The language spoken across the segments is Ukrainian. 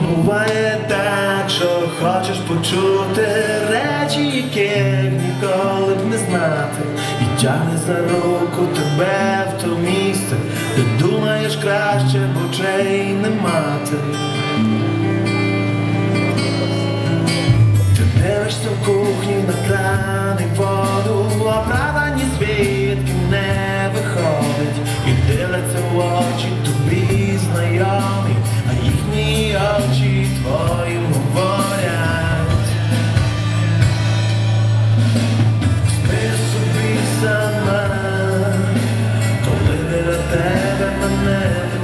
Буває так, що хочеш почути речі, яких ніколи б не знати, і тягне за руку тебе в то місце, де думаєш краще, бо чей не мати. Ти дивишся в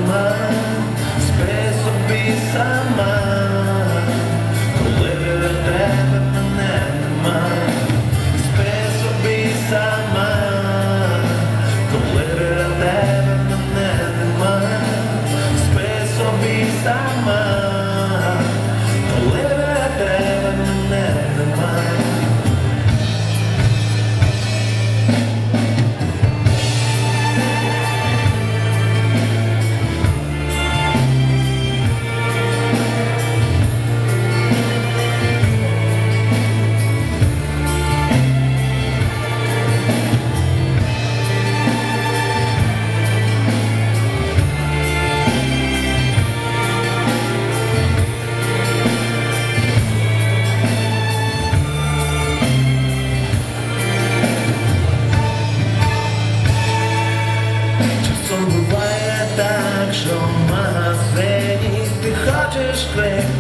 sama Spesso mi respect